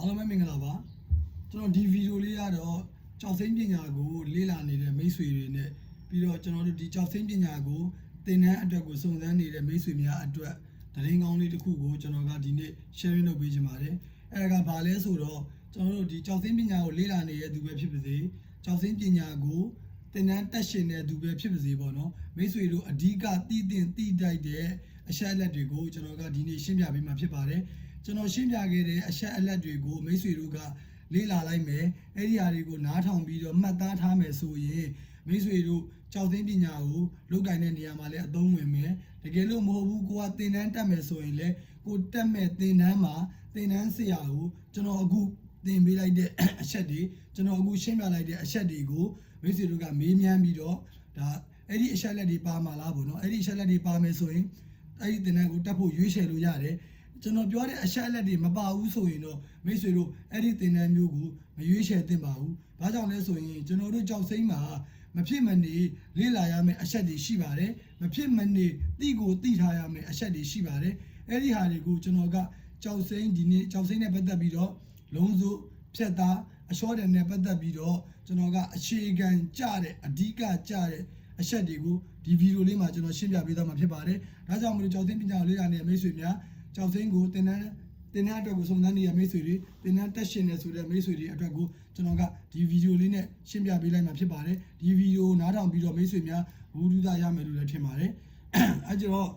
အားလုံးပဲမင်္ဂလာပါကျွန်တော်ဒီဗီဒီယိုလေးကတော့ကြောက်စိမ့်ပညာကိုလေ့လာနေတဲ့မိတ်ဆွေတွေနဲ့ပြီးတော့ကျွန်တော်တို့ဒီကြောက်စိမ့်ပညာကိုသင်တန်းအတွက်ကိုစုံစမ်းနေတဲ့မိတ်ဆွေများအတွက်သတင်းကောင်းလေးတစ်ခုကိုကျွန်တော်ကဒီနေ့ sharing လုပ်ပေးချင်ပါတယ်အဲဒါကဘာလဲဆိုတော့ကျွန်တော်တို့ဒီကြောက်စိမ့်ပညာကိုလေ့လာနေတဲ့သူပဲဖြစ်ပါစေကြောက်စိမ့်ပညာကိုသင်တန်းတက်ရှင်တဲ့သူပဲဖြစ်ပါစေပေါ့နော်မိတ်ဆွေတို့အဓိကတည်တင်တည်တိုက်တဲ့အချက်အလက်တွေကိုကျွန်တော်ကဒီနေ့ရှင်းပြပေးမှာဖြစ်ပါတယ် ကျွန်တော်ရှင်းပြခဲ့တဲ့အချက်အလက်တွေကိုမိတ်ဆွေတို့ကလေ့လာလိုက်မယ်အဲ့ဒီအရာတွေကိုနားထောင်ပြီးတော့မှတ်သားထားမယ်ဆိုရင်မိတ်ဆွေတို့ကြောက်သိမ်းပညာကိုလုပ်ကိုင်တဲ့နေရာမှာလည်းအသုံးဝင်မယ်တကယ်လို့မဟုတ်ဘူးကိုကသင်တန်းတက်မယ်ဆိုရင်လည်းကိုတက်မဲ့သင်တန်းမှာသင်တန်းဆရာကိုကျွန်တော်အခုသင်ပေးလိုက်တဲ့အချက်တွေကျွန်တော်အခုရှင်းပြလိုက်တဲ့အချက်တွေကိုမိတ်ဆွေတို့ကမေးမြန်းပြီးတော့ဒါအဲ့ဒီအချက်လက်တွေပါမှာလားဗောနော်အဲ့ဒီအချက်လက်တွေပါမယ်ဆိုရင်အဲ့ဒီသင်တန်းကိုတက်ဖို့ရွေးချယ်လို့ရတယ် ကျွန်တော်ပြောတဲ့အချက်အလက်တွေမပါဘူးဆိုရင်တော့မိတ်ဆွေတို့အဲ့ဒီသင်တန်းမျိုးကိုမရွေးချယ်သင့်ပါဘူး။ဘာကြောင့်လဲဆိုရင်ကျွန်တော်တို့ကြောက်စိမ့်မှာမဖြစ်မနေလေ့လာရမယ့်အချက်တွေရှိပါတယ်။မဖြစ်မနေသိကိုသိထားရမယ့်အချက်တွေရှိပါတယ်။အဲ့ဒီဟာတွေကိုကျွန်တော်ကကြောက်စိမ့်ဒီနေ့ကြောက်စိမ့်နဲ့ပတ်သက်ပြီးတော့လုံးစုဖြတ်သားအလျှော့တယ်နဲ့ပတ်သက်ပြီးတော့ကျွန်တော်ကအခြေခံကြတဲ့အဓိကကြတဲ့အချက်တွေကိုဒီဗီဒီယိုလေးမှာကျွန်တော်ရှင်းပြပေးသွားမှာဖြစ်ပါတယ်။ဒါကြောင့်မလို့ကြောက်သိမ်းပညာကိုလေ့လာနေတဲ့မိတ်ဆွေများ ကြောက်စင်းကိုတင်တန်းတင်တန်းအတွက်ကိုစုံစမ်းနေတဲ့မိတ်ဆွေတွေတင်တန်းတက်ရှင်နေဆိုတဲ့မိတ်ဆွေတွေအတွက်ကိုကျွန်တော်ကဒီဗီဒီယိုလေးနဲ့ရှင်းပြပေးလိုက်မှာဖြစ်ပါတယ်ဒီဗီဒီယိုနားထောင်ပြီးတော့မိတ်ဆွေများဘူဒုဒရမယ်လို့လည်းထင်ပါတယ်အဲကြတော့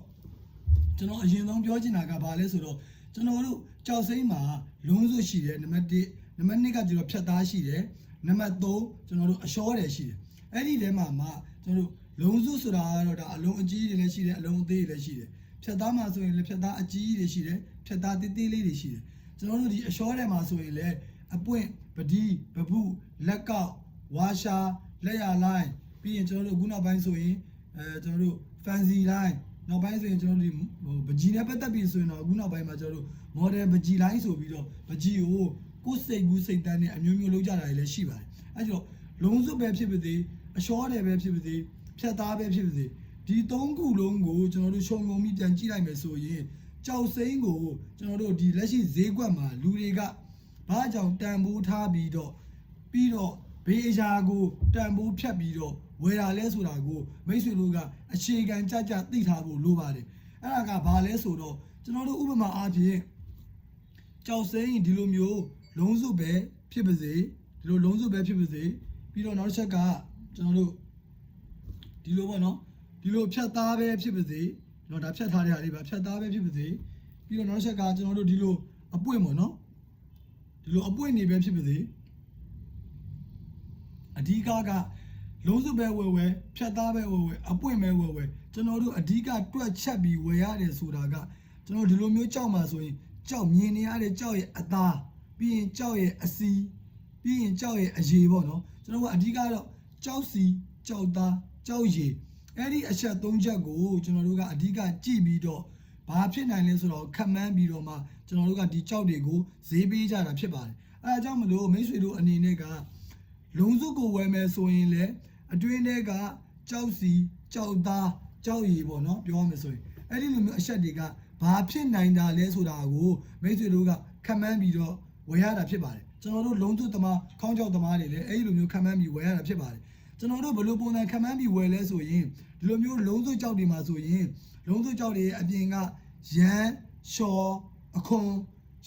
ကျွန်တော်အရင်ဆုံးပြောချင်တာကဘာလဲဆိုတော့ကျွန်တော်တို့ကြောက်စိမ့်မှာလုံးစုရှိတယ်နံပါတ်1နံပါတ်2ကကျွန်တော်ဖြတ်သားရှိတယ်နံပါတ်3ကျွန်တော်တို့အလျှောတယ်ရှိတယ်အဲ့ဒီထဲမှာမှကျွန်တော်တို့လုံးစုဆိုတာကတော့ဒါအလုံးအကြီးတွေလည်းရှိတယ်အလုံးအသေးတွေလည်းရှိတယ် ဖြတ်သားမှာဆိုရင်လည်းဖြတ်သားအကြီးကြီးတွေရှိတယ်ဖြတ်သားသေးသေးလေးတွေရှိတယ်ကျွန်တော်တို့ဒီအလျှောထဲမှာဆိုရင်လည်းအပွင့်ပဒီပပုလက်ကောက်ဝါရှာလက်ရလိုင်းပြီးရင်ကျွန်တော်တို့အခုနောက်ပိုင်းဆိုရင်အဲကျွန်တော်တို့ fancy line နောက်ပိုင်းဆိုရင်ကျွန်တော်တို့ဒီဟိုပကြီးနဲ့ပတ်သက်ပြီးဆိုရင်တော့အခုနောက်ပိုင်းမှာကျွန်တော်တို့ model ပကြီး line ဆိုပြီးတော့ပကြီးကိုကိုယ်စိတ်ကူးစိတ်တန်းနဲ့အမျိုးမျိုးလုပ်ကြတာတွေလည်းရှိပါတယ်အဲကြောင့်လုံးစုပဲဖြစ်ပါစေအလျှောတယ်ပဲဖြစ်ပါစေဖြတ်သားပဲဖြစ်ပါစေ ဒီသုံးခုလုံးကိုကျွန်တော်တို့ရှုံငုံပြီးပြန်ကြည့်လိုက်မယ်ဆိုရင်ကြောက်စိမ့်ကိုကျွန်တော်တို့ဒီလက်ရှိဈေးကွက်မှာလူတွေကဘာကြောင့်တန်ဖိုးထားပြီးတော့ပြီးတော့ဘေးအရာကိုတန်ဖိုးဖြတ်ပြီးတော့ဝယ်တာလဲဆိုတာကိုမိတ်ဆွေတို့ကအခြေခံကြကြသိထားဖို့လိုပါတယ်အဲ့ဒါကဘာလဲဆိုတော့ကျွန်တော်တို့ဥပမာအားဖြင့်ကြောက်စိမ့်ဒီလိုမျိုးလုံးစုပဲဖြစ်ပါစေဒီလိုလုံးစုပဲဖြစ်ပါစေပြီးတော့နောက်တစ်ချက်ကကျွန်တော်တို့ဒီလိုပေါ့နော် ဒီလိုဖြတ်သားပဲဖြစ်ပါစေเนาะဒါဖြတ်ထားတဲ့ဟာလေးပါဖြတ်သားပဲဖြစ်ပါစေပြီးတော့နောက်တစ်ချက်ကကျွန်တော်တို့ဒီလိုအပွင့်ပေါ့နော်ဒီလိုအပွင့်နေပဲဖြစ်ပါစေအဓိကကလုံးစုပဲဝယ်ဝယ်ဖြတ်သားပဲဝယ်ဝယ်အပွင့်ပဲဝယ်ဝယ်ကျွန်တော်တို့အဓိကတွက်ချက်ပြီးဝယ်ရတယ်ဆိုတာကကျွန်တော်ဒီလိုမျိုးကြောက်မှာဆိုရင်ကြောက်မြင်နေရတဲ့ကြောက်ရဲ့အသားပြီးရင်ကြောက်ရဲ့အစီပြီးရင်ကြောက်ရဲ့အရေပေါ့နော်ကျွန်တော်ကအဓိကတော့ကြောက်စီကြောက်သား ကြောက်ရည် အဲ့ဒီအချက်၃ချက်ကိုကျွန်တော်တို့ကအဓိကကြည့်ပြီးတော့ဘာဖြစ်နိုင်လဲဆိုတော့ခက်မှန်းပြီးတော့မှကျွန်တော်တို့ကဒီကြောက်တွေကိုဈေးပေးကြတာဖြစ်ပါတယ်အဲအကြောင်းမလို့မိတ်ဆွေတို့အနေနဲ့ကလုံးစုကိုဝယ်မယ်ဆိုရင်လည်းအတွင်းထဲကကြောက်စီကြောက်သားကြောက်ရည်ပေါ့နော်ပြောရမယ်ဆိုရင်အဲ့ဒီလိုမျိုးအချက်တွေကဘာဖြစ်နိုင်တာလဲဆိုတာကိုမိတ်ဆွေတို့ကခက်မှန်းပြီးတော့ဝယ်ရတာဖြစ်ပါတယ်ကျွန်တော်တို့လုံးစုသမားခေါင်းကြောက်သမားတွေလည်းအဲ့ဒီလိုမျိုးခက်မှန်းပြီးဝယ်ရတာဖြစ်ပါတယ် ကျွန်တော်တို့ဘယ်လိုပုံစံခံမှန်းပြီးဝယ်လဲဆိုရင်ဒီလိုမျိုးလုံးစုကြောက်တွေမှာဆိုရင်လုံးစုကြောက်တွေရဲ့အပြင်ကရန်လျှော်အခွန်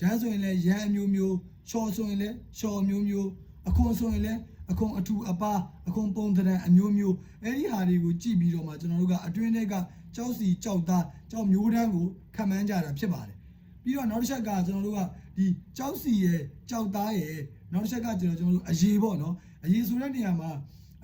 ရန်ဆိုရင်လည်းရန်အမျိုးမျိုးလျှော်ဆိုရင်လည်းလျှော်မျိုးမျိုးအခွန်ဆိုရင်လည်းအခွန်အထူအပါအခွန်ပုံသဏ္ဍာန်အမျိုးမျိုးအဲ့ဒီဟာတွေကိုကြည့်ပြီးတော့မှကျွန်တော်တို့ကအတွင်းထဲကကြောက်စီကြောက်သားကြောက်မျိုးတန်းကိုခံမှန်းကြတာဖြစ်ပါတယ်ပြီးတော့နောက်တစ်ချက်ကကျွန်တော်တို့ကဒီကြောက်စီရဲ့ကြောက်သားရဲ့နောက်တစ်ချက်ကကျွန်တော်ကျွန်တော်တို့အရေးပေါ့နော်အရေးဆိုတဲ့နေရာမှာ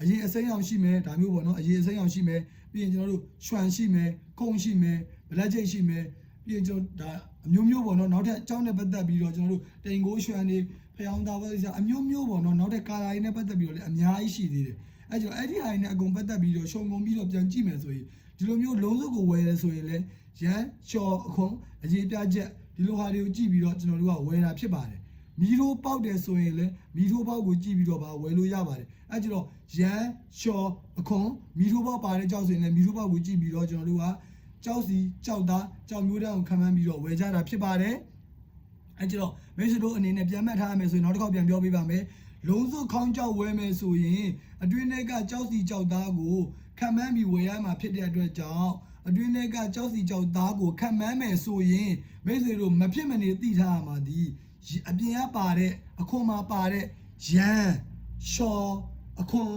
အရေးအစိမ်းအောင်ရှိမယ်ဒါမျိုးပေါ့နော်အရေးအစိမ်းအောင်ရှိမယ်ပြီးရင်ကျွန်တော်တို့ရွှန်ရှိမယ်ခုံရှိမယ်ဗလက်ကျိတ်ရှိမယ်ပြီးရင်ကျွန်တော်ဒါအမျိုးမျိုးပေါ့နော်နောက်ထပ်အကြောင်းနဲ့ပတ်သက်ပြီးတော့ကျွန်တော်တို့တိန်ကိုရွှန်နေဖျောင်းသားပဲစအမျိုးမျိုးပေါ့နော်နောက်ထပ်ကာလာရင်းနဲ့ပတ်သက်ပြီးတော့လည်းအများကြီးရှိသေးတယ်အဲကြောင့်အဲ့ဒီဟာရင်းနဲ့အကုန်ပတ်သက်ပြီးတော့ရှုံကုန်ပြီးတော့ပြန်ကြည့်မယ်ဆိုရင်ဒီလိုမျိုးလုံးစုပ်ကိုဝယ်ရဲဆိုရင်လည်းရန်ချော်အခွန်အရေးပြချက်ဒီလိုဟာတွေကိုကြည့်ပြီးတော့ကျွန်တော်တို့ကဝယ်တာဖြစ်ပါတယ် မီထိုးပေါက်တယ်ဆိုရင်လည်းမီထိုးပေါက်ကိုကြည့်ပြီးတော့ပါဝယ်လို့ရပါတယ်အဲကြတော့ရန်ချော်အခွန်မီထိုးပေါက်ပါတဲ့ကြောက်ဆိုရင်လည်းမီထိုးပေါက်ကိုကြည့်ပြီးတော့ကျွန်တော်တို့ကကြောက်စီကြောက်သားကြောက်မျိုးတန်းကိုခံမှန်းပြီးတော့ဝယ်ကြတာဖြစ်ပါတယ်အဲကျတော့မိတ်ဆွေတို့အနေနဲ့ပြန်မှတ်ထားရမယ်ဆိုရင်နောက်တစ်ခေါက်ပြန်ပြောပေးပါမယ်လုံးစုခေါင်းကြောက်ဝဲမယ်ဆိုရင်အတွင်းထဲကကြောက်စီကြောက်သားကိုခံမှန်းပြီးဝယ်ရမှာဖြစ်တဲ့အတွက်ကြောင့်အတွင်းထဲကကြောက်စီကြောက်သားကိုခံမှန်းမယ်ဆိုရင်မိတ်ဆွေတို့မဖြစ်မနေသိထားရမှာဒီ အပြင်ကပါတဲ့အခွန်မှာပါတဲ့ရန်ရှော်အခွန်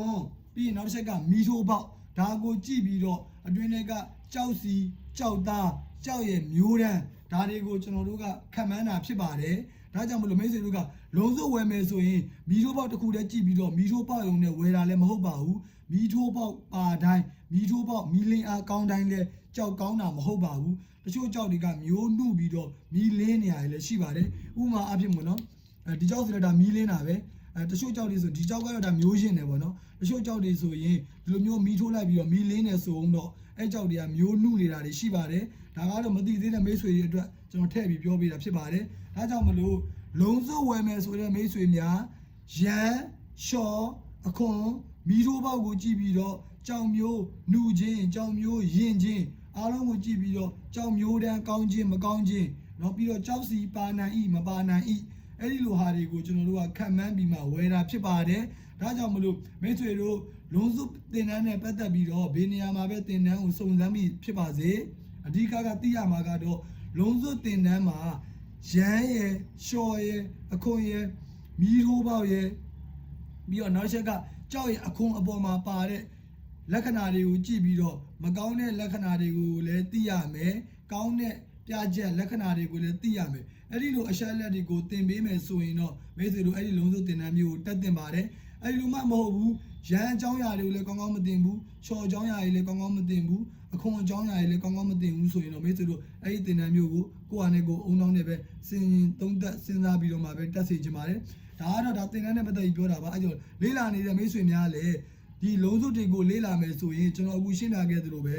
ပြီးရင်နောက်တစ်ချက်ကမီထိုးပေါက်ဒါကိုကြည့်ပြီးတော့အတွင်းထဲကကြောက်စီကြောက်သားကြောက်ရဲ့မျိုးတန်းဒါတွေကိုကျွန်တော်တို့ကခံမှန်းတာဖြစ်ပါတယ်ဒါကြောင့်မလို့မိတ်ဆွေတို့ကလုံးစုံဝယ်မယ်ဆိုရင်မီထိုးပေါက်တစ်ခုတည်းကြည့်ပြီးတော့မီထိုးပေါက်ရုံနဲ့ဝယ်တာလည်းမဟုတ်ပါဘူးမီထိုးပေါက်ပါတိုင်းမီထိုးပေါက်မီလင်းအားကောင်းတိုင်းလည်းကြောက်ကောင်းတာမဟုတ်ပါဘူးတချို့ကြောက်တွေကမျိုးနှုတ်ပြီးတော့မီလင်းနေရတယ်လည်းရှိပါတယ် ဥပမာအဖြစ်မို့နော်အဲဒီကြောက်ဆိုတော့ဒါမီလင်းတာပဲအဲတချို့ကြောက်တွေဆိုဒီကြောက်ကတော့ဒါမျိုးရှင်းတယ်ပေါ့နော်တချို့ကြောက်တွေဆိုရင်ဒီလိုမျိုးမီထိုးလိုက်ပြီးတော့မီလင်းနေဆိုအောင်တော့အဲကြောက်တွေကမျိုးနှုတ်နေတာတွေရှိပါတယ်ဒါကတော့မသိသေးတဲ့မိတ်ဆွေတွေအတွက်ကျွန်တော်ထည့်ပြီးပြောပေးတာဖြစ်ပါတယ်ဒါကြောင့်မလို့လုံးစုံဝယ်မယ်ဆိုတဲ့မိတ်ဆွေများရန်ရှော့အခွန်မီထိုးပေါက်ကိုကြည့်ပြီးတော့ကြောင်မျိုးနှူချင်းကြောင်မျိုးရင်ချင်းအားလုံးကိုကြည့်ပြီးတော့ကြောင်မျိုးတန်းကောင်းခြင်းမကောင်းခြင်း နော်ပြီးတော့ကြောက်စီပါနိုင်ဤမပါနိုင်ဤအဲ့ဒီလိုဟာတွေကိုကျွန်တော်တို့ကခံမှန်းပြီးမှဝယ်တာဖြစ်ပါတယ်ဒါကြောင့်မလို့မိတ်ဆွေတို့လုံးစုတင်တန်းနဲ့ပတ်သက်ပြီးတော့ဘေးနေရာမှာပဲတင်တန်းကိုစုံစမ်းပြီးဖြစ်ပါစေအဓိကကသိရမှာကတော့လုံးစုတင်တန်းမှာရမ်းရယ်ရှော်ရယ်အခွန်ရယ်မီးထိုးပေါက်ရယ်ပြီးတော့နောက်ချက်ကကြောက်ရယ်အခွန်အပေါ်မှာပါတဲ့လက္ခဏာတွေကိုကြည့်ပြီးတော့မကောင်းတဲ့လက္ခဏာတွေကိုလည်းသိရမယ်ကောင်းတဲ့ ပြချက်လက္ခဏာတွေကိုလည်းသိရမယ်အဲ့ဒီလိုအချက်အလက်တွေကိုသင်ပေးမယ်ဆိုရင်တော့မိတ်ဆွေတို့အဲ့ဒီလုံးစုတင်တန်းမျိုးကိုတက်တင်ပါတယ်အဲ့ဒီလိုမှမဟုတ်ဘူးရန်အကြောင်းအရာတွေကိုလည်းကောင်းကောင်းမသိဘူးချော်အကြောင်းအရာတွေလည်းကောင်းကောင်းမသိဘူးအခွန်အကြောင်းအရာတွေလည်းကောင်းကောင်းမသိဘူးဆိုရင်တော့မိတ်ဆွေတို့အဲ့ဒီတင်တန်းမျိုးကိုကိုယ့်အနေကိုအုံတောင်းနဲ့ပဲစဉ်းသုံးသက်စဉ်းစားပြီးတော့မှပဲတက်စေချင်ပါတယ်ဒါကတော့ဒါတင်တန်းနဲ့ပတ်သက်ပြီးပြောတာပါအဲ့ကြောင့်လေးလာနေတဲ့မိတ်ဆွေများလည်းဒီလုံးစုတွေကိုလေးလာမယ်ဆိုရင်ကျွန်တော်အခုရှင်းပြခဲ့သလိုပဲ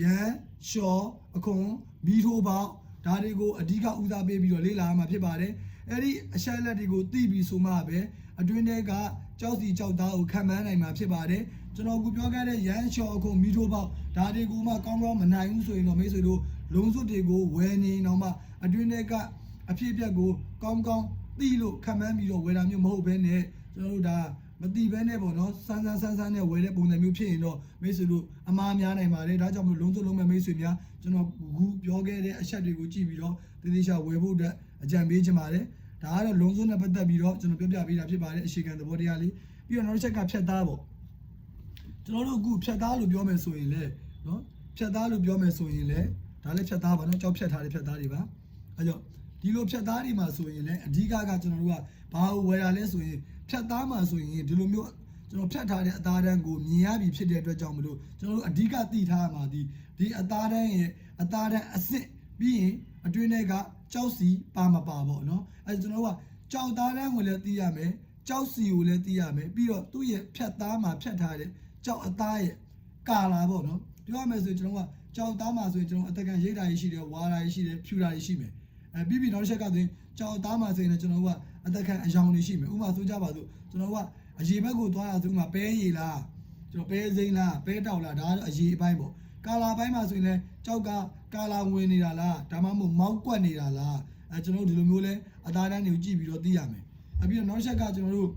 ရန်ရှော်အခွန် မီထိုးပေါက်ဒါတွေကိုအဓိကဦးစားပေးပြီးတော့လေးလာမှာဖြစ်ပါတယ်အဲ့ဒီအချက်အလက်တွေကိုသိပြီးဆိုမှပဲအတွင်းထဲကကြောက်စီကြောက်သားကိုခံမှန်းနိုင်မှာဖြစ်ပါတယ်ကျွန်တော်အခုပြောခဲ့တဲ့ရန်ရှော်အခုမီထိုးပေါက်ဒါတွေကိုမှကောင်းကောင်းမနိုင်ဘူးဆိုရင်တော့မိတ်ဆွေတို့လုံးစုတွေကိုဝယ်နေတော့မှအတွင်းထဲကအဖြစ်အပျက်ကိုကောင်းကောင်းသိလို့ခံမှန်းပြီးတော့ဝယ်တာမျိုးမဟုတ်ဘဲနဲ့ကျွန်တော်တို့ဒါ မတိဘဲနဲ့ပေါ့နော်စမ်းစမ်းစမ်းစမ်းနဲ့ဝယ်တဲ့ပုံစံမျိုးဖြစ်ရင်တော့မိတ်ဆွေတို့အမားများနိုင်ပါတယ်ဒါကြောင့်မလို့လုံးစုလုံးမဲ့မိတ်ဆွေများကျွန်တော်ခုပြောခဲ့တဲ့အချက်တွေကိုကြည့်ပြီးတော့တတိချဝယ်ဖို့အတွက်အကြံပေးချင်ပါတယ်ဒါကတော့လုံးစုနဲ့ပတ်သက်ပြီးတော့ကျွန်တော်ပြောပြပေးတာဖြစ်ပါတယ်အရှိခံသဘောတရားလေးပြီးတော့နောက်တစ်ချက်ကဖြတ်သားပေါ့ကျွန်တော်တို့အခုဖြတ်သားလို့ပြောမယ်ဆိုရင်လေနော်ဖြတ်သားလို့ပြောမယ်ဆိုရင်လေဒါလည်းဖြတ်သားပါနော်ကြောက်ဖြတ်ထားတဲ့ဖြတ်သားတွေပါအဲကြောင့်ဒီလိုဖြတ်သားတွေမှာဆိုရင်လည်းအဓိကကကျွန်တော်တို့ကဘာကိုဝယ်တာလဲဆိုရင် ဖြတ်သားမှာဆိုရင်ဒီလိုမျိုးကျွန်တော်ဖြတ်ထားတဲ့အသားတန်းကိုမြင်ရပြီဖြစ်တဲ့အတွက်ကြောင့်မလို့ကျွန်တော်တို့အဓိကသိထားရမှာဒီဒီအသားတန်းရဲ့အသားတန်းအစ်စ်ပြီးရင်အတွင်းထဲကကြောက်စီပါမပါပေါ့နော်အဲကျွန်တော်တို့ကကြောက်သားတန်းကိုလည်းသိရမယ်ကြောက်စီကိုလည်းသိရမယ်ပြီးတော့သူ့ရဲ့ဖြတ်သားမှာဖြတ်ထားတဲ့ကြောက်အသားရဲ့ကာလာပေါ့နော်ပြောရမယ်ဆိုရင်ကျွန်တော်ကကြောက်သားမှာဆိုရင်ကျွန်တော်အတကန်ရိတ်တာကြီးရှိတယ်ဝါတာကြီးရှိတယ်ဖြူတာကြီးရှိမယ်အဲပြီးပြီးနောက်တစ်ချက်ကဆိုရင်ကြောက်သားမှာဆိုရင်လည်းကျွန်တော်က အတကန်အယောင်တွေရှိမယ်ဥပမာဆိုကြပါစို့ကျွန်တော်ကအရေဘက်ကိုသွားရဆိုဥပမာပဲရည်လားကျွန်တော်ပဲစိမ့်လားပဲတောက်လားဒါကတော့အရေအပိုင်းပေါ့ကာလာပိုင်းမှာဆိုရင်လည်းကြောက်ကကာလာဝင်နေတာလားဒါမှမဟုတ်မောက်ကွက်နေတာလားအဲကျွန်တော်တို့ဒီလိုမျိုးလဲအသားတန်းတွေကိုကြည့်ပြီးတော့သိရမယ်အပြီးတော့နောက်တစ်ချက်ကကျွန်တော်တို့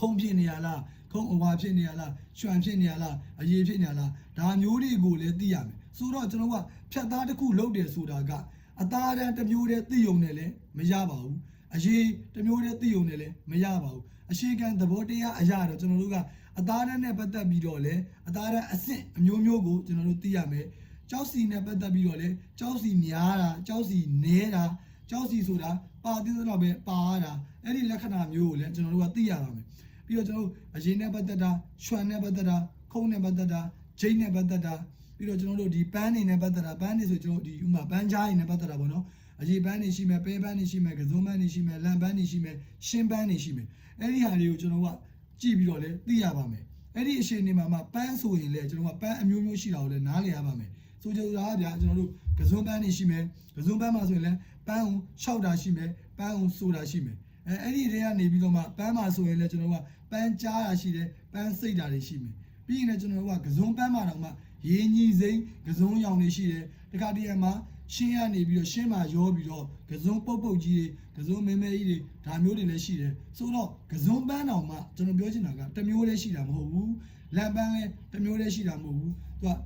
ခုံဖြစ်နေရလားခုံအဝါဖြစ်နေရလားရွှန်ဖြစ်နေရလားအရေးဖြစ်နေရလားဒါမျိုးတွေကိုလည်းသိရမယ်ဆိုတော့ကျွန်တော်ကဖြတ်သားတစ်ခုလုပ်တယ်ဆိုတာကအသားတန်းတစ်မျိုးတည်းသိုံနဲ့လည်းမရပါဘူး အရေးတစ်မျိုးတည်းသိုံနဲ့လည်းမရပါဘူးအရှိကန်သဘောတရားအရာတော့ကျွန်တော်တို့ကအသားတန်းနဲ့ပတ်သက်ပြီးတော့လည်းအသားတန်းအဆင့်အမျိုးမျိုးကိုကျွန်တော်တို့သိရမယ်ကြောက်စီနဲ့ပတ်သက်ပြီးတော့လည်းကြောက်စီများတာကြောက်စီနဲတာကြောက်စီဆိုတာပါသေးသလောက်ပဲပါရတာအဲ့ဒီလက္ခဏာမျိုးကိုလည်းကျွန်တော်တို့ကသိရပါမယ်ပြီးတော့ကျွန်တော်တို့အရင်နဲ့ပတ်သက်တာရွှန်နဲ့ပတ်သက်တာခုံးနဲ့ပတ်သက်တာဂျိတ်နဲ့ပတ်သက်တာပြီးတော့ကျွန်တော်တို့ဒီပန်းနေနဲ့ပတ်သက်တာပန်းနေဆိုကျွန်တော်ဒီဥမာပန်းချားနေနဲ့ပတ်သက်တာပေါ့နော် အရေးပန်းနေရှိမယ်ပဲပန်းနေရှိမယ်ကစုံပန်းနေရှိမယ်လံပန်းနေရှိမယ်ရှင်းပန်းနေရှိမယ်အဲ့ဒီဟာတွေကိုကျွန်တော်ကကြည့်ပြီးတော့လည်းသိရပါမယ်အဲ့ဒီအရှင်နေမှာမှပန်းဆိုရင်လည်းကျွန်တော်ကပန်းအမျိုးမျိုးရှိတာကိုလည်းနားလည်ရပါမယ်ဆိုကြတာဗျာကျွန်တော်တို့ကစုံပန်းနေရှိမယ်ကစုံပန်းမှာဆိုရင်လည်းပန်းကိုရှောက်တာရှိမယ်ပန်းကိုဆိုတာရှိမယ်အဲအဲ့ဒီတွေကနေပြီးတော့မှပန်းမှာဆိုရင်လည်းကျွန်တော်ကပန်းကြားတာရှိတယ်ပန်းစိတ်တာတွေရှိမယ်ပြီးရင်လည်းကျွန်တော်တို့ကကစုံပန်းမှာတော့မှရင်းကြီးစိမ့်ကစုံရောင်တွေရှိတယ်တခါတည်းမှာ ရှင်းရနေပြီးတော့ရှင်းမှာရောပြီးတော့ကစုံပုတ်ပုတ်ကြီးတွေကစုံမဲမဲကြီးတွေဒါမျိုးတွေလည်းရှိတယ်ဆိုတော့ကစုံပန်းတော်မှကျွန်တော်ပြောချင်တာကတစ်မျိုးတည်းရှိတာမဟုတ်ဘူးလက်ပန်းလည်းတစ်မျိုးတည်းရှိတာမဟုတ်ဘူးသူက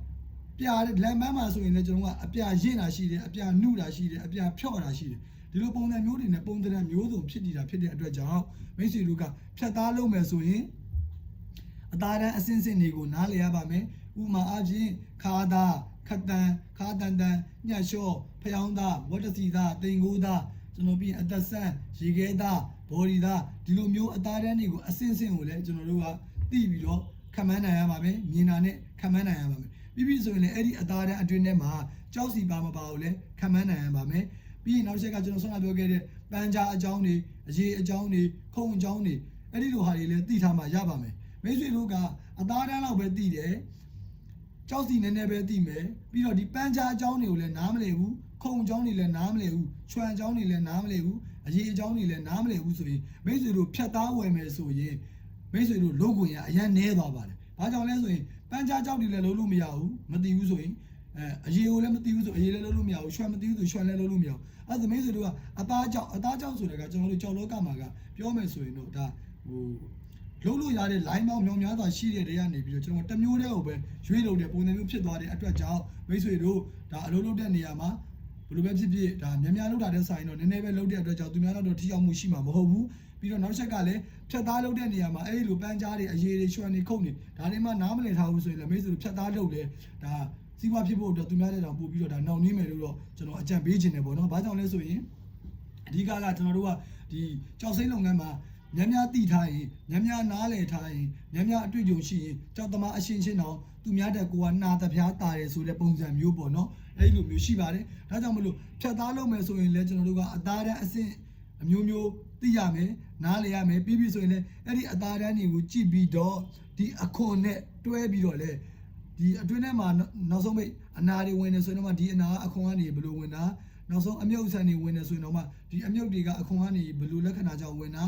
ပြာလက်ပန်းမှာဆိုရင်လည်းကျွန်တော်ကအပြာရင့်တာရှိတယ်အပြာနှုတာရှိတယ်အပြာဖြော့တာရှိတယ်ဒီလိုပုံစံမျိုးတွေနဲ့ပုံစံမျိုးစုံဖြစ်နေတာဖြစ်တဲ့အတွက်ကြောင့်မိတ်ဆွေတို့ကဖြတ်သားလုပ်မယ်ဆိုရင်အသားတန်းအစင်းစင်းတွေကိုနားလည်ရပါမယ်ဥပမာအပြင်ခါသား ခတ်တန်ခါတန်တန်ညှက်လျှော့ဖျောင်းသားဝတ်တစီသားတိန်ကိုသားကျွန်တော်ပြီးရင်အသက်ဆန်းရေခဲသားဘော်ဒီသားဒီလိုမျိုးအသားတန်းတွေကိုအစင်းစင်းကိုလည်းကျွန်တော်တို့ကသိပြီးတော့ခံမှန်းနိုင်ရပါမယ်မြင်တာနဲ့ခံမှန်းနိုင်ရပါမယ်ပြီးပြီဆိုရင်လည်းအဲ့ဒီအသားတန်းအတွင်းထဲမှာကြောက်စီပါမပါကိုလည်းခံမှန်းနိုင်ရပါမယ်ပြီးရင်နောက်တစ်ချက်ကကျွန်တော်ဆွမ်းပြောခဲ့တဲ့ပန်းကြားအကြောင်းတွေအရေးအကြောင်းတွေခုံအကြောင်းတွေအဲ့ဒီလိုဟာတွေလည်းသိထားမှရပါမယ်မိတ်ဆွေတို့ကအသားတန်းလောက်ပဲသိတယ် ကြောက်စီနည်းနည်းပဲသိမယ်ပြီးတော့ဒီပန်းချာအကြောင်းတွေကိုလည်းနားမလည်ဘူးခုံအကြောင်းတွေလည်းနားမလည်ဘူးချွမ်အကြောင်းတွေလည်းနားမလည်ဘူးအရေးအကြောင်းတွေလည်းနားမလည်ဘူးဆိုရင်မိတ်ဆွေတို့ဖြတ်သားဝယ်မယ်ဆိုရင်မိတ်ဆွေတို့လုံးခွင်ရအရင်နဲသွားပါတယ်ဘာကြောင့်လဲဆိုရင်ပန်းချာကြောက်တွေလည်းလုံးလို့မရဘူးမသိဘူးဆိုရင်အဲအရေးကိုလည်းမသိဘူးဆိုအရေးလည်းလုံးလို့မရဘူးချွမ်မသိဘူးဆိုချွမ်လည်းလုံးလို့မရဘူးအဲ့ဒါမိတ်ဆွေတို့ကအသားကြောက်အသားကြောက်ဆိုတဲ့ကကျွန်တော်တို့ကြောက်လောကမှာကပြောမယ်ဆိုရင်တော့ဒါဟို လုံးလို့ရတဲ့ line ပေါင်းမြောင်များစွာရှိတဲ့တွေကနေပြီးတော့ကျွန်တော်တစ်မျိုးတည်းကိုပဲရွေးလို့တဲ့ပုံစံမျိုးဖြစ်သွားတဲ့အတွက်ကြောင့်မိတ်ဆွေတို့ဒါအလုပ်လုပ်တဲ့နေရာမှာဘယ်လိုပဲဖြစ်ဖြစ်ဒါများများလုပ်တာတဲ့ဆိုင်တော့နည်းနည်းပဲလုပ်တဲ့အတွက်ကြောင့်သူများတော့ထိရောက်မှုရှိမှာမဟုတ်ဘူးပြီးတော့နောက်ချက်ကလည်းဖြတ်သားလုပ်တဲ့နေရာမှာအဲ့ဒီလိုပန်းကြားတွေအရေးတွေချွန်တွေခုတ်နေဒါတွေမှနားမလည်ထားဘူးဆိုရင်လည်းမိတ်ဆွေတို့ဖြတ်သားလုပ်လေဒါစီးပွားဖြစ်ဖို့အတွက်သူများတဲ့တောင်ပို့ပြီးတော့ဒါနှောင့်နှင်းမယ်လို့တော့ကျွန်တော်အကြံပေးခြင်းတယ်ပေါ့နော်ဘာကြောင့်လဲဆိုရင်အဓိကကကျွန်တော်တို့ကဒီကြောက်စိမ့်လုပ်ငန်းမှာ များများတည်ထားရင်များများနားလည်ထားရင်များများအတွေ့အကြုံရှိရင်ကြောက်သမားအရှင်းရှင်းတော့သူများတဲ့ကိုကနာတပြားတာတယ်ဆိုတဲ့ပုံစံမျိုးပေါ့နော်အဲ့ဒီလိုမျိုးရှိပါတယ်ဒါကြောင့်မလို့ဖြတ်သားလုပ်မယ်ဆိုရင်လည်းကျွန်တော်တို့ကအသားတန်းအဆင့်အမျိုးမျိုးသိရမယ်နားလည်ရမယ်ပြီးပြီဆိုရင်လည်းအဲ့ဒီအသားတန်းတွေကိုကြည့်ပြီးတော့ဒီအခွန်နဲ့တွဲပြီးတော့လေဒီအတွင်းထဲမှာနောက်ဆုံးပိတ်အနာတွေဝင်နေဆိုရင်တော့မှဒီအနာကအခွန်ကနေဘယ်လိုဝင်တာနောက်ဆုံးအမြုပ်ဆန်တွေဝင်နေဆိုရင်တော့မှဒီအမြုပ်တွေကအခွန်ကနေဘယ်လိုလက္ခဏာကြောင့်ဝင်တာ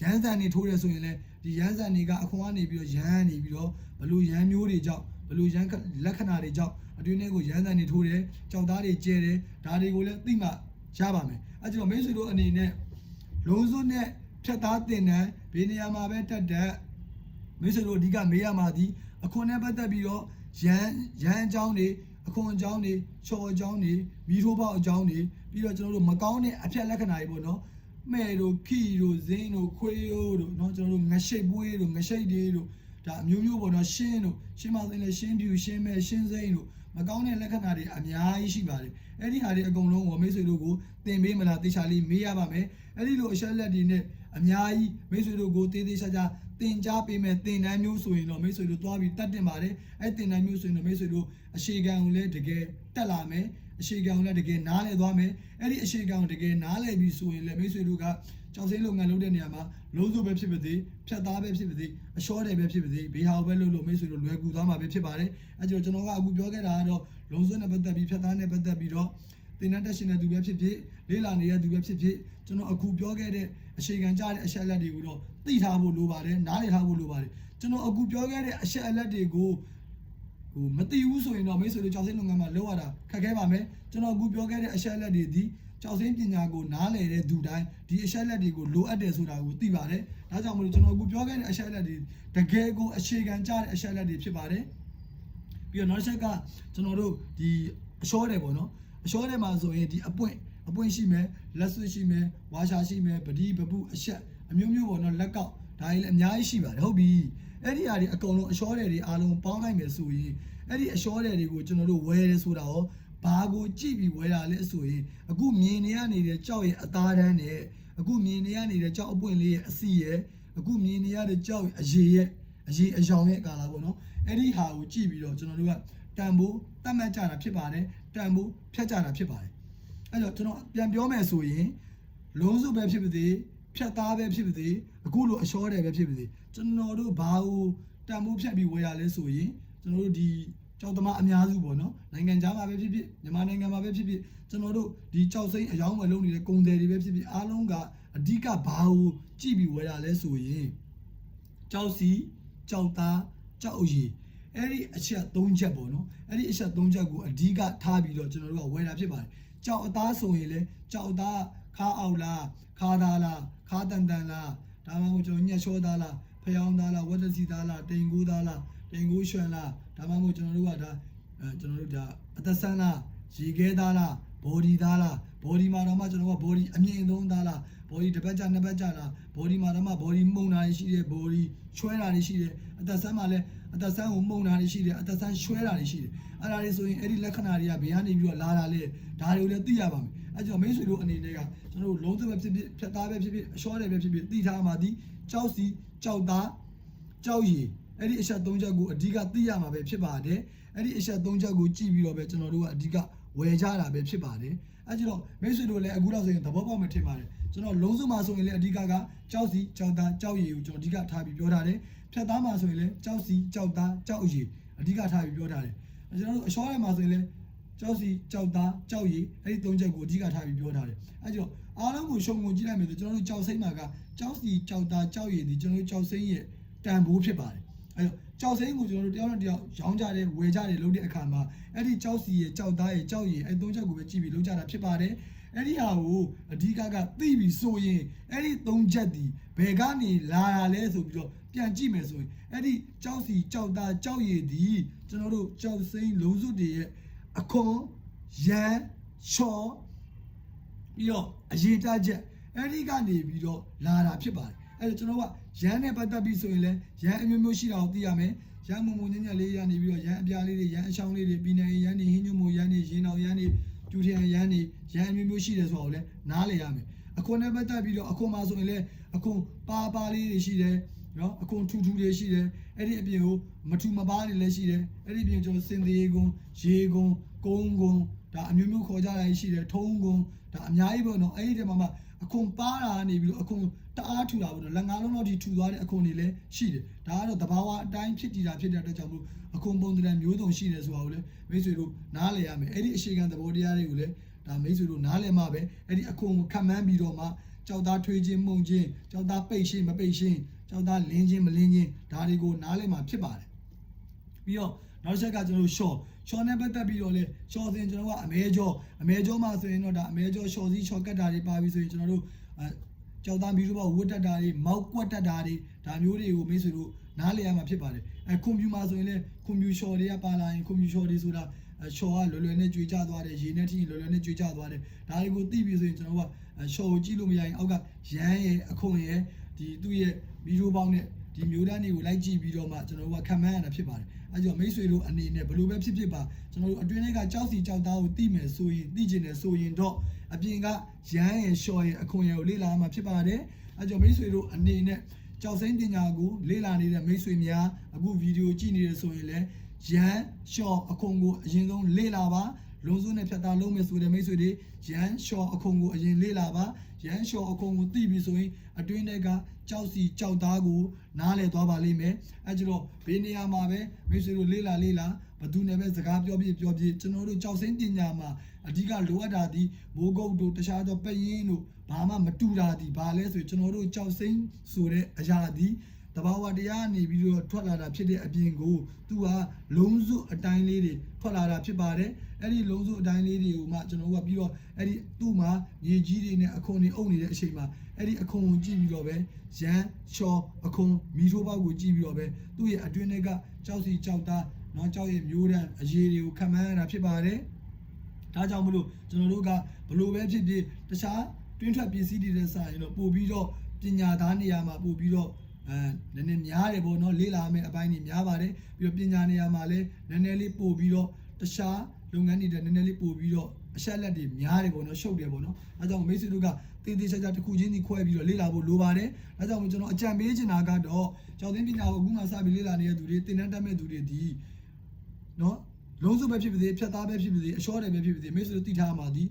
ရမ်းဆန်တွေထိုးတယ်ဆိုရင်လည်းဒီရမ်းဆန်တွေကအခွန်ကနေပြီးတော့ရမ်းနေပြီးတော့ဘယ်လိုရမ်းမျိုးတွေကြောင့်ဘယ်လိုရမ်းလက္ခဏာတွေကြောင့်အတွင်းထဲကိုရမ်းဆန်တွေထိုးတယ်ကြောက်သားတွေကျဲတယ်ဒါတွေကိုလည်းသိမှရပါမယ်အဲကြောင့်မိတ်ဆွေတို့အနေနဲ့လုံးစုံနဲ့ဖြတ်သားတင်တဲ့ဘေးနေရာမှာပဲတက်တဲ့မိတ်ဆွေတို့အဓိကမေးရမှာဒီအခွန်နဲ့ပတ်သက်ပြီးတော့ရမ်းရမ်းအကြောင်းတွေအခွန်အကြောင်းတွေချော်အကြောင်းတွေမီးထိုးပေါက်အကြောင်းတွေပြီးတော့ကျွန်တော်တို့မကောင်းတဲ့အဖြတ်လက္ခဏာတွေပေါ့နော် မဲ့တို့ခီတို့ဇင်းတို့ခွေးရိုးတို့เนาะကျွန်တော်တို့ငရှိတ်ပွေးတို့ငရှိတ်တွေတို့ဒါအမျိုးမျိုးပေါ့နော်ရှင်းတို့ရှင်းမသိလဲရှင်းပြူရှင်းမဲ့ရှင်းစိမ့်တို့မကောင်းတဲ့လက္ခဏာတွေအများကြီးရှိပါတယ်အဲ့ဒီဟာတွေအကုန်လုံးကိုမိတ်ဆွေတို့ကိုသင်ပေးမလားတေချာလေးမေးရပါမယ်အဲ့ဒီလိုအချက်လက်တွေနဲ့အများကြီးမိတ်ဆွေတို့ကိုတေးသေးချာချာသင်ကြားပေးမယ်သင်တန်းမျိုးဆိုရင်တော့မိတ်ဆွေတို့သွားပြီးတတ်တင်ပါတယ်အဲ့သင်တန်းမျိုးဆိုရင်တော့မိတ်ဆွေတို့အရှိခံကိုလည်းတကယ်တက်လာမယ် အရှိခံကိုလည်းတကယ်နားလည်သွားမယ်အဲ့ဒီအရှိခံကိုတကယ်နားလည်ပြီးဆိုရင်လည်းမိတ်ဆွေတို့ကကြောက်စိမ့်လုပ်ငန်းလုပ်တဲ့နေရာမှာလုံးစုံပဲဖြစ်ပါသေးဖြတ်သားပဲဖြစ်ပါသေးအလျှောတယ်ပဲဖြစ်ပါသေးဘေးဟာပဲလုပ်လို့မိတ်ဆွေတို့လွယ်ကူသွားမှာပဲဖြစ်ပါတယ်အဲ့ကြောင့်ကျွန်တော်ကအခုပြောခဲ့တာကတော့လုံးစုံနဲ့ပတ်သက်ပြီးဖြတ်သားနဲ့ပတ်သက်ပြီးတော့တင်တဲ့တက်ရှင်တဲ့သူပဲဖြစ်ဖြစ်လေးလာနေတဲ့သူပဲဖြစ်ဖြစ်ကျွန်တော်အခုပြောခဲ့တဲ့အရှိခံကြတဲ့အချက်အလက်တွေကိုတော့သိထားဖို့လိုပါတယ်နားလည်ထားဖို့လိုပါတယ်ကျွန်တော်အခုပြောခဲ့တဲ့အချက်အလက်တွေကို ဟိုမသိဘူးဆိုရင်တော့မိတ်ဆွေတို့ကြောက်စင်းလုပ်ငန်းမှာလောက်ရတာခက်ခဲပါမယ်ကျွန်တော်အခုပြောခဲ့တဲ့အချက်အလက်တွေဒီကြောက်စင်းပညာကိုနားလည်တဲ့သူတိုင်းဒီအချက်အလက်တွေကိုလိုအပ်တယ်ဆိုတာကိုသိပါတယ်ဒါကြောင့်မလို့ကျွန်တော်အခုပြောခဲ့တဲ့အချက်အလက်တွေတကယ်ကိုအခြေခံကြတဲ့အချက်အလက်တွေဖြစ်ပါတယ်ပြီးတော့နောက်တစ်ချက်ကကျွန်တော်တို့ဒီအလျှောတယ်ပေါ့နော်အလျှောတယ်မှာဆိုရင်ဒီအပွင့်အပွင့်ရှိမယ်လက်ဆွရှိမယ်ဝါရှာရှိမယ်ပဒီပပုအရှက်အမျိုးမျိုးပေါ့နော်လက်ကောက်ဒါကြီးလည်းအများကြီးရှိပါတယ်ဟုတ်ပြီ အဲ့ဒီဟာတွေအကုန်လုံးအလျှောတယ်တွေအားလုံးပေါင်းလိုက်မယ်ဆိုရင်အဲ့ဒီအလျှောတယ်တွေကိုကျွန်တော်တို့ဝယ်ရဲဆိုတာရောဘာကိုကြည့်ပြီးဝယ်တာလဲဆိုရင်အခုမြင်နေရနေတဲ့ကြောက်ရဲ့အသားတန်းနဲ့အခုမြင်နေရနေတဲ့ကြောက်အပွင့်လေးရဲ့အစီရဲ့အခုမြင်နေရတဲ့ကြောက်ရဲ့အရေရဲ့အရေအယောင်ရဲ့ကာလာပေါ့နော်အဲ့ဒီဟာကိုကြည့်ပြီးတော့ကျွန်တော်တို့ကတန်ဖိုးတတ်မှတ်ကြတာဖြစ်ပါတယ်တန်ဖိုးဖြတ်ကြတာဖြစ်ပါတယ်အဲ့တော့ကျွန်တော်ပြန်ပြောမယ်ဆိုရင်လုံးစုပဲဖြစ်ပါသေး ဖြတ်သားပဲဖြစ်ပါသေးအခုလိုအလျှောတယ်ပဲဖြစ်ပါသေးကျွန်တော်တို့ဘာကိုတန်ဖိုးဖြတ်ပြီးဝယ်ရလဲဆိုရင်ကျွန်တော်တို့ဒီကြောက်သမားအများစုပေါ့နော်နိုင်ငံခြားမှာပဲဖြစ်ဖြစ်မြန်မာနိုင်ငံမှာပဲဖြစ်ဖြစ်ကျွန်တော်တို့ဒီကြောက်စိမ့်အယောင်းဝယ်လုပ်နေတဲ့ကုန်တယ်တွေပဲဖြစ်ဖြစ်အားလုံးကအဓိကဘာကိုကြည့်ပြီးဝယ်ရလဲဆိုရင်ကြောက်စီကြောက်သားကြောက်အရီအဲ့ဒီအချက်၃ချက်ပေါ့နော်အဲ့ဒီအချက်၃ချက်ကိုအဓိကထားပြီးတော့ကျွန်တော်တို့ကဝယ်တာဖြစ်ပါတယ်ကြောက်အသားဆိုရင်လည်းကြောက်အသားခါအောင်လားခါသားလား ခါတန်တန်လားဒါမှမဟုတ်ကျွန်တော်ညက်လျှောသားလားဖျောင်းသားလားဝက်တစီသားလားတိန်ကိုသားလားတိန်ကိုရွှန်လားဒါမှမဟုတ်ကျွန်တော်တို့ကဒါအဲကျွန်တော်တို့ဒါအသက်ဆန်းလားရေခဲသားလား body သားလား body မှာတော့မှကျွန်တော်က body အမြင့်ဆုံးသားလား body တစ်ပတ်ကြနှစ်ပတ်ကြလား body မှာတော့မှ body မှုန်တာတွေရှိတယ် body ချွဲတာတွေရှိတယ်အသက်ဆန်းမှာလည်းအသက်ဆန်းကိုမှုန်တာတွေရှိတယ်အသက်ဆန်းချွဲတာတွေရှိတယ်အဲ့ဒါတွေဆိုရင်အဲ့ဒီလက္ခဏာတွေကဘယ်ကနေပြီးတော့လာတာလဲဒါတွေကိုလည်းသိရပါမယ် အဲ့ကြောင့်မိတ်ဆွေတို့အနေနဲ့ကကျွန်တော်တို့လုံးစုံပဲဖြစ်ဖြစ်ဖြတ်သားပဲဖြစ်ဖြစ်အလျှောတယ်ပဲဖြစ်ဖြစ်သိထားမှာဒီကြောက်စီကြောက်သားကြောက်ရည်အဲ့ဒီအချက်၃ချက်ကိုအဓိကသိရမှာပဲဖြစ်ပါတယ်အဲ့ဒီအချက်၃ချက်ကိုကြည့်ပြီးတော့ပဲကျွန်တော်တို့ကအဓိကဝယ်ကြတာပဲဖြစ်ပါတယ်အဲ့ကြောင့်မိတ်ဆွေတို့လည်းအခုတော့ဆိုရင်သဘောပေါက်မှထင်ပါတယ်ကျွန်တော်လုံးစုံမှာဆိုရင်လည်းအဓိကကကြောက်စီကြောက်သားကြောက်ရည်ကိုကျွန်တော်အဓိကထားပြီးပြောထားတယ်ဖြတ်သားမှာဆိုရင်လည်းကြောက်စီကြောက်သားကြောက်ရည်အဓိကထားပြီးပြောထားတယ်ကျွန်တော်တို့အလျှောတယ်မှာဆိုရင်လည်း ကြောက်စီကြောက်သားကြောက်ရည်အဲ့ဒီသုံးချက်ကိုအဓိကထားပြီးပြောထားတယ်အဲ့ကြောင့်အားလုံးကိုရှုံငုံကြည့်လိုက်မယ်ဆိုကျွန်တော်တို့ကြောက်စိမ့်မှာကကြောက်စီကြောက်သားကြောက်ရည်ဒီကျွန်တော်တို့ကြောက်စိမ့်ရဲ့တန်ဖိုးဖြစ်ပါတယ်အဲ့ကြောင့်ကြောက်စိမ့်ကိုကျွန်တော်တို့တယောက်နဲ့တယောက်ရောင်းကြတယ်ဝယ်ကြတယ်လုပ်တဲ့အခါမှာအဲ့ဒီကြောက်စီရဲ့ကြောက်သားရဲ့ကြောက်ရည်အဲ့သုံးချက်ကိုပဲကြည့်ပြီးလုပ်ကြတာဖြစ်ပါတယ်အဲ့ဒီဟာကိုအဓိကကသိပြီဆိုရင်အဲ့ဒီသုံးချက်ဒီဘယ်ကနေလာတာလဲဆိုပြီးတော့ပြန်ကြည့်မယ်ဆိုရင်အဲ့ဒီကြောက်စီကြောက်သားကြောက်ရည်ဒီကျွန်တော်တို့ကြောက်စိမ့်လုံးစုတွေရဲ့ အခွန်ရန်ချော်ပြီးတော့အရေးတချက်အဲ့ဒီကနေပြီးတော့လာတာဖြစ်ပါတယ်အဲ့တော့ကျွန်တော်ကရန်နဲ့ပတ်သက်ပြီးဆိုရင်လည်းရန်အမျိုးမျိုးရှိတာကိုသိရမယ်ရန်မုံမုံညံ့ညံ့လေးရနေပြီးတော့ရန်အပြားလေးတွေရန်အချောင်းလေးတွေပြည်နယ်ရန်တွေဟင်းညွမို့ရန်တွေရင်အောင်ရန်တွေကျူထန်ရန်တွေရန်အမျိုးမျိုးရှိတယ်ဆိုတော့လည်းနားလေရမယ်အခွန်နဲ့ပတ်သက်ပြီးတော့အခွန်မှာဆိုရင်လည်းအခွန်ပါပါလေးတွေရှိတယ်နော်အခွန်ထူထူတွေရှိတယ်အဲ့ဒီအပြင်ကိုမထူမပါတွေလည်းရှိတယ်အဲ့ဒီအပြင်ကျွန်တော်စင်သေးကွန်ရေကွန် ကုန်းကွန်ဒါအမျိုးမျိုးခေါ်ကြတာရှိတယ်ထုံးကွန်ဒါအများကြီးပေါ့နော်အဲ့ဒီတည်းမှာမှအခွန်ပါတာနေပြီးတော့အခွန်တအားထူတာပေါ့နော်လက်ငါးလုံးလောက်ထိထူသွားတဲ့အခွန်တွေလည်းရှိတယ်ဒါကတော့တဘာဝအတိုင်းဖြစ်တည်တာဖြစ်တဲ့အတွက်ကြောင့်မို့အခွန်ပုံတံမျိုးစုံရှိတယ်ဆိုတာကိုလည်းမိတ်ဆွေတို့နားလည်ရမယ်အဲ့ဒီအရှိခံသဘောတရားတွေကိုလည်းဒါမိတ်ဆွေတို့နားလည်မှပဲအဲ့ဒီအခွန်ကိုခံမှန်းပြီးတော့မှကြောက်သားထွေးခြင်းမှုန်ခြင်းကြောက်သားပိတ်ရှင်းမပိတ်ရှင်းကြောက်သားလင်းခြင်းမလင်းခြင်းဒါတွေကိုနားလည်မှဖြစ်ပါတယ်ပြီးတော့နောက်တစ်ချက်ကကျွန်တော်တို့ short short နဲ့ပတ်သက်ပြီးတော့လေ short စဉ်ကျွန်တော်ကအမဲကျော်အမဲကျော်မှာဆိုရင်တော့ဒါအမဲကျော် short စီ short ကတ်တာတွေပါပြီးဆိုရင်ကျွန်တော်တို့အဲကြောက်သားပြီးတော့ဝတ်တက်တာတွေမောက်ကွက်တက်တာတွေဒါမျိုးတွေကိုမိတ်ဆွေတို့နားလည်ရမှာဖြစ်ပါတယ်အဲကွန်ပျူတာဆိုရင်လေကွန်ပျူ short တွေကပါလာရင်ကွန်ပျူ short တွေဆိုတာအဲရှော်ကလွယ်လွယ်နဲ့ကြွေကြသွားတယ်ရေနဲ့ထိလွယ်လွယ်နဲ့ကြွေကြသွားတယ်ဒါတွေကိုသိပြီဆိုရင်ကျွန်တော်ကရှော်ကိုကြည့်လို့မရရင်အောက်ကရမ်းရဲ့အခွန်ရဲ့ဒီသူ့ရဲ့ဗီဒီယိုပေါင်းနဲ့ဒီမျိုးတန်းတွေကိုလိုက်ကြည့်ပြီးတော့မှကျွန်တော်တို့ကခံမှန်းရတာဖြစ်ပါတယ် အဲကြောင့်မိတ်ဆွေတို့အနေနဲ့ဘယ်လိုပဲဖြစ်ဖြစ်ပါကျွန်တော်တို့အတွင်းထဲကကြောက်စီကြောက်သားကိုသိမယ်ဆိုရင်သိကျင်တယ်ဆိုရင်တော့အပြင်ကရမ်းရဲ့ရှော်ရဲ့အခွန်ရဲ့ကိုလေ့လာမှဖြစ်ပါတယ်အဲကြောင့်မိတ်ဆွေတို့အနေနဲ့ကြောက်စိမ့်ပညာကိုလေ့လာနေတဲ့မိတ်ဆွေများအခုဗီဒီယိုကြည့်နေတယ်ဆိုရင်လည်းရန်ရှော့အခွန်ကိုအရင်ဆုံးလေ့လာပါ လုံးစုံနဲ့ဖြတ်သားလုံးမယ်ဆိုတဲ့မိတ်ဆွေတွေရန်ရှော့အခွန်ကိုအရင်လေ့လာပါရန်ရှော့အခွန်ကိုသိပြီဆိုရင်အတွင်းထဲကကြောက်စီကြောက်သားကိုနားလည်သွားပါလိမ့်မယ်အဲကျတော့ဘေးနေရာမှာပဲမိတ်ဆွေတို့လေ့လာလေ့လာဘသူနဲ့ပဲစကားပြောပြပြောပြကျွန်တော်တို့ကြောက်စိမ့်ပညာမှာအဓိကလိုအပ်တာဒီမိုးကုတ်တို့တခြားသောပယင်းတို့ဘာမှမတူတာဒီဘာလဲဆိုကျွန်တော်တို့ကြောက်စိမ့်ဆိုတဲ့အရာဒီ တဘာဝတရားနေပြီးတော့ထွက်လာတာဖြစ်တဲ့အပြင်ကိုသူကလုံးစုအတိုင်းလေးတွေထွက်လာတာဖြစ်ပါတယ်အဲ့ဒီလုံးစုအတိုင်းလေးတွေကိုမှကျွန်တော်တို့ကပြီးတော့အဲ့ဒီသူ့မှာမြေကြီးတွေနဲ့အခွန်တွေအုပ်နေတဲ့အချိန်မှာအဲ့ဒီအခွန်ကိုကြည့်ပြီးတော့ပဲရန်ချော်အခွန်မီထိုးပေါက်ကိုကြည့်ပြီးတော့ပဲသူ့ရဲ့အတွင်းထဲကကြောက်စီကြောက်သားနော်ကြောက်ရဲ့မျိုးတန်းအရေးတွေကိုခံမှန်းရတာဖြစ်ပါတယ်ဒါကြောင့်မလို့ကျွန်တော်တို့ကဘလို့ပဲဖြစ်ဖြစ်တခြားတွင်းထွက်ပစ္စည်းတွေနဲ့စာရင်တော့ပို့ပြီးတော့ပညာသားနေရာမှာပို့ပြီးတော့ အဲနည်းနည်းများတယ်ပေါ့နော်လေးလာမယ့်အပိုင်းတွေများပါတယ်ပြီးတော့ပညာနေရာမှာလည်းနည်းနည်းလေးပို့ပြီးတော့တခြားလုပ်ငန်းတွေနည်းနည်းလေးပို့ပြီးတော့အချက်လက်တွေများတယ်ပေါ့နော်ရှုပ်တယ်ပေါ့နော်အဲကြောင့်မိတ်ဆွေတို့ကတေးသေးချာချာတစ်ခုချင်းစီခွဲပြီးတော့လေ့လာဖို့လိုပါတယ်အဲကြောင့်ကျွန်တော်အကြံပေးချင်တာကတော့ကျောင်းသိပညာကိုအခုမှစပြီးလေ့လာနေတဲ့သူတွေသင်တန်းတက်မဲ့သူတွေဒီနော်လုံးစုပဲဖြစ်ပါစေဖြတ်သားပဲဖြစ်ပါစေအလျှောတယ်ပဲဖြစ်ပါစေမိတ်ဆွေတို့သိထားမှာဒီ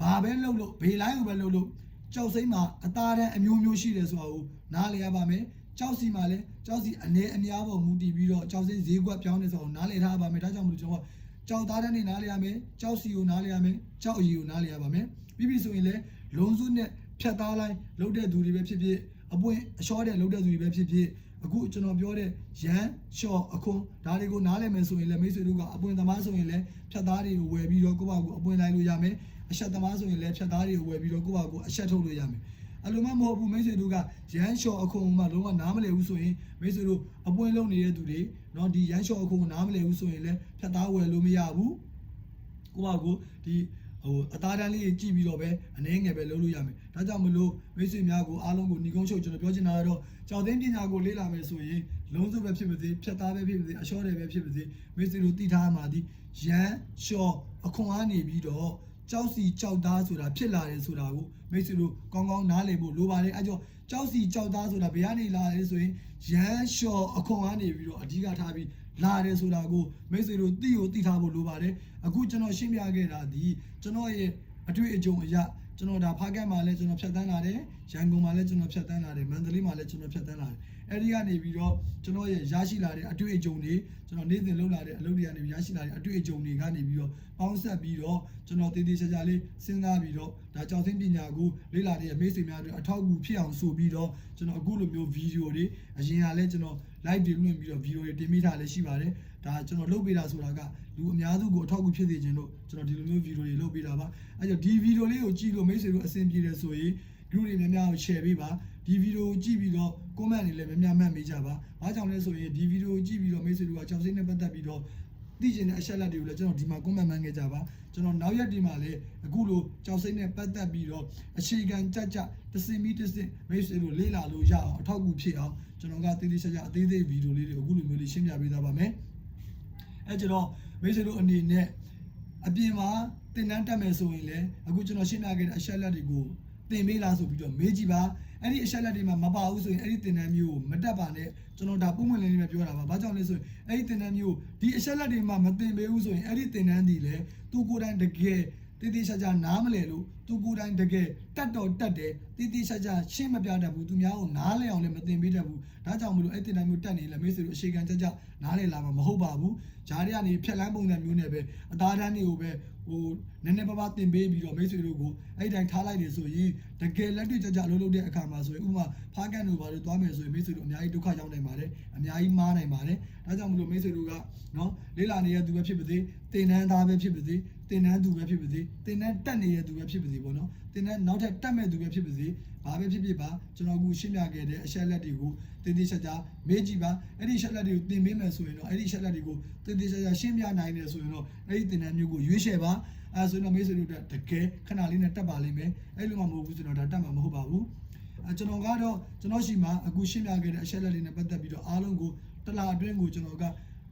ဘာပဲလုပ်လို့ဘေးလိုင်းကိုပဲလုပ်လို့ကြောက်စိမ့်မှာအသားတန်းအမျိုးမျိုးရှိတယ်ဆိုတာကိုနားလည်ရပါမယ် ကြောက်စီမှာလည်းကြောက်စီအနေအများပေါ်မူတည်ပြီးတော့ကြောက်စိမ့်ဈေးကွက်ပြောင်းနေဆိုတော့နားလည်ထားပါမယ်ဒါကြောင့်မလို့ကျွန်တော်ကြောက်သားတန်းနေနားလည်ရမယ်ကြောက်စီကိုနားလည်ရမယ်ကြောက်အီကိုနားလည်ရပါမယ်ပြီးပြီဆိုရင်လည်းလုံးစုနဲ့ဖြတ်သားလိုက်လုပ်တဲ့သူတွေပဲဖြစ်ဖြစ်အပွင့်အလျှောတဲ့လုပ်တဲ့သူတွေပဲဖြစ်ဖြစ်အခုကျွန်တော်ပြောတဲ့ရန်ရှော့အခွန်ဒါတွေကိုနားလည်မယ်ဆိုရင်လည်းမိတ်ဆွေတို့ကအပွင့်သမားဆိုရင်လည်းဖြတ်သားတွေကိုဝယ်ပြီးတော့ကိုယ့်ဘာကိုအပွင့်လိုက်လို့ရမယ်အဆက်သမားဆိုရင်လည်းဖြတ်သားတွေကိုဝယ်ပြီးတော့ကိုယ့်ဘာကိုယ်အဆက်ထုတ်လို့ရမယ် အဲ့လိုမှမဟုတ်ဘူးမိတ်ဆွေတို့ကရန်လျှော်အခုံမှလုံးဝနားမလည်ဘူးဆိုရင်မိတ်ဆွေတို့အပွင့်လုံးနေတဲ့သူတွေเนาะဒီရန်လျှော်အခုံနားမလည်ဘူးဆိုရင်လည်းဖြတ်သားဝယ်လို့မရဘူးကိုယ့်ဘာကိုယ်ဒီဟိုအသားတန်းလေးကြည့်ပြီးတော့ပဲအနေငယ်ပဲလုပ်လို့ရမယ်ဒါကြောင့်မလို့မိတ်ဆွေများကိုအားလုံးကိုညီကုန်းချုပ်ကျွန်တော်ပြောချင်တာကတော့ကြောက်သိန်းပညာကိုလေ့လာမယ်ဆိုရင်လုံးစုပဲဖြစ်ပါစေဖြတ်သားပဲဖြစ်ပါစေအလျှော့တယ်ပဲဖြစ်ပါစေမိတ်ဆွေတို့သိထားမှာဒီရန်လျှော်အခွန်အားနေပြီးတော့ ကြောက်စီကြောက်သားဆိုတာဖြစ်လာတယ်ဆိုတာကိုမိတ်ဆွေတို့ကောင်းကောင်းနားလည်ဖို့လိုပါတယ်အဲကြောင့်ကြောက်စီကြောက်သားဆိုတာဘယ်ကနေလာလဲဆိုရင်ရန်လျှော်အခွန်အားနေပြီးတော့အဓိကထားပြီးလာတယ်ဆိုတာကိုမိတ်ဆွေတို့သိကိုသိထားဖို့လိုပါတယ်အခုကျွန်တော်ရှင်းပြခဲ့တာဒီကျွန်တော်ရဲ့အတွေ့အကြုံအရကျွန်တော်ဒါဖားကတ်မှာလည်းကျွန်တော်ဖြတ်တန်းလာတယ်ရန်ကုန်မှာလည်းကျွန်တော်ဖြတ်တန်းလာတယ်မန္တလေးမှာလည်းကျွန်တော်ဖြတ်တန်းလာတယ် အဲဒီကနေပြီးတော့ကျွန်တော်ရဲ့ရရှိလာတဲ့အတွေ့အကြုံတွေကျွန်တော်နေ့စဉ်လုပ်လာတဲ့အလုပ်တွေကနေရရှိလာတဲ့အတွေ့အကြုံတွေကနေပြီးတော့ပေါင်းဆက်ပြီးတော့ကျွန်တော်တည်တည်ချာချာလေးစဉ်းစားပြီးတော့ဒါကြောင့်သိပညာကိုလေ့လာတဲ့မိတ်ဆွေများတို့အထောက်အကူဖြစ်အောင်ဆိုပြီးတော့ကျွန်တော်အခုလိုမျိုးဗီဒီယိုတွေအရင်ကလည်းကျွန်တော် live တွေလွှင့်ပြီးတော့ဗီဒီယိုတွေတင်ပေးထားလည်းရှိပါတယ်ဒါကျွန်တော်လုပ်ပေးတာဆိုတာကလူအများစုကိုအထောက်အကူဖြစ်စေခြင်းလို့ကျွန်တော်ဒီလိုမျိုးဗီဒီယိုတွေလုပ်ပေးတာပါအဲကြောင့်ဒီဗီဒီယိုလေးကိုကြည့်လို့မိတ်ဆွေတို့အဆင်ပြေတယ်ဆိုရင် group တွေများများကို share ပေးပါဒီဗီဒီယိုကိုကြည့်ပြီးတော့ comment တွေလည်းများများမှတ်ပေးကြပါ။အားကြောင့်လဲဆိုရင်ဒီဗီဒီယိုကိုကြည့်ပြီးတော့မိတ်ဆွေတို့ကကြောင်စိမ့်နဲ့ပတ်သက်ပြီးတော့သိချင်တဲ့အချက်လက်တွေကိုလည်းကျွန်တော်ဒီမှာ comment မှန်းခဲ့ကြပါ။ကျွန်တော်နောက်ရက်ဒီမှာလည်းအခုလိုကြောင်စိမ့်နဲ့ပတ်သက်ပြီးတော့အခြေခံကြကြတစင်မီတစင်မိတ်ဆွေတို့လေ့လာလို့ရအောင်အထောက်အကူဖြစ်အောင်ကျွန်တော်ကတည်တည်ချာချာအသေးသေးဗီဒီယိုလေးတွေအခုလိုမျိုးလေးရှင်းပြပေးသားပါမယ်။အဲကျွန်တော်မိတ်ဆွေတို့အနေနဲ့အပြင်မှာတင်တန်းတက်မယ်ဆိုရင်လည်းအခုကျွန်တော်ရှင်းပြခဲ့တဲ့အချက်လက်တွေကိုတင်ပေးလားဆိုပြီးတော့မေးကြည့်ပါ အဲ့ဒီအချက်လက်တွေမှာမပါဘူးဆိုရင်အဲ့ဒီတင်တန်းမျိုးကိုမတက်ပါနဲ့ကျွန်တော်ဒါပုံမှန်လေးနဲ့ပြောတာပါဘာကြောင့်လဲဆိုရင်အဲ့ဒီတင်တန်းမျိုးဒီအချက်လက်တွေမှာမတင်ပေးဘူးဆိုရင်အဲ့ဒီတင်တန်းဒီလေသူကိုယ်တိုင်တကယ်တည်တည်ချာချာနားမလဲလို့သူကိုယ်တိုင်တကယ်တက်တော့တက်တယ်တည်တည်ချာချာရှင်းမပြတတ်ဘူးသူများကိုနားလဲအောင်လည်းမတင်ပေးတတ်ဘူးဒါကြောင့်မလို့အဲ့တင်တန်းမျိုးတက်နေလဲမိတ်ဆွေတို့အရှိကန်ကြကြနားလဲလာမှာမဟုတ်ပါဘူးဂျားတွေကနေဖြက်လန်းပုံစံမျိုးနဲ့ပဲအသားတန်းတွေကိုပဲ ဟိုနည်းနည်းပါးပါးတင်ပေးပြီးတော့မိတ်ဆွေတို့ကိုအဲ့ဒီတိုင်းထားလိုက်တယ်ဆိုရင်တကယ်လက်တွေ့ကြကြအလုပ်လုပ်တဲ့အခါမှာဆိုရင်ဥပမာဖားကန်တို့ဘာလို့သွားမယ်ဆိုရင်မိတ်ဆွေတို့အများကြီးဒုက္ခရောက်နိုင်ပါတယ်အများကြီးမားနိုင်ပါတယ်ဒါကြောင့်မလို့မိတ်ဆွေတို့ကနော်လေးလာနေတဲ့သူပဲဖြစ်ပါစေတင်နန်းသားပဲဖြစ်ပါစေတင်နန်းသူပဲဖြစ်ပါစေတင်နန်းတက်နေတဲ့သူပဲဖြစ်ပါစေပေါ့နော်တင်နန်းနောက်ထပ်တက်မဲ့သူပဲဖြစ်ပါစေ ဘာပဲဖြစ်ဖြစ်ပါကျွန်တော်အခုရှင်းပြခဲ့တဲ့အချက်လက်တွေကိုတင်းတင်းချာချာမေးကြည့်ပါအဲ့ဒီအချက်လက်တွေကိုသင်ပေးမယ်ဆိုရင်တော့အဲ့ဒီအချက်လက်တွေကိုတင်းတင်းချာချာရှင်းပြနိုင်တယ်ဆိုရင်တော့အဲ့ဒီတင်နန်းမျိုးကိုရွေးချယ်ပါအဲဆိုရင်တော့မိတ်ဆွေတို့တကယ်ခဏလေးနဲ့တက်ပါလိမ့်မယ်အဲ့လိုမှမဟုတ်ဘူးဆိုတော့ဒါတက်မှာမဟုတ်ပါဘူးအဲကျွန်တော်ကတော့ကျွန်တော်ရှိမှအခုရှင်းပြခဲ့တဲ့အချက်လက်တွေနဲ့ပတ်သက်ပြီးတော့အားလုံးကိုတစ်လအတွင်းကိုကျွန်တော်က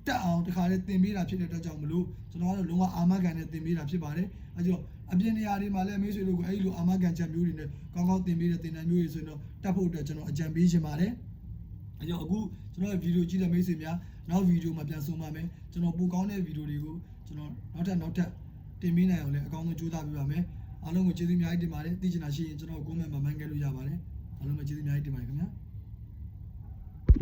တက်အောင်တခါလေးသင်ပေးတာဖြစ်တဲ့အတွက်ကြောင့်မလို့ကျွန်တော်ကတော့လုံးဝအာမခံနဲ့သင်ပေးတာဖြစ်ပါတယ်အဲကြောင့်အပြင်နေရာတွေမှာလည်းမိတ်ဆွေတို့ကအဲ့ဒီလိုအာမခံချက်မျိုးတွေနဲ့ကောင်းကောင်းသင်ပေးတဲ့သင်တန်းမျိုးတွေဆိုရင်တော့တက်ဖို့အတွက်ကျွန်တော်အကြံပေးချင်ပါတယ်အဲကြောင့်အခုကျွန်တော်ရဲ့ဗီဒီယိုကြည့်တဲ့မိတ်ဆွေများနောက်ဗီဒီယိုမှာပြန်ဆုံပါမယ်ကျွန်တော်ပိုကောင်းတဲ့ဗီဒီယိုတွေကိုကျွန်တော်နောက်ထပ်နောက်ထပ်တင်ပေးနိုင်အောင်လည်းအကောင်းဆုံးကြိုးစားပေးပါမယ်အားလုံးကိုကျေးဇူးအများကြီးတင်ပါတယ်သိချင်တာရှိရင်ကျွန်တော် comment မှာမှန်းခဲ့လို့ရပါတယ်အားလုံးကိုကျေးဇူးအများကြီးတင်ပါတယ်ခင်ဗျာ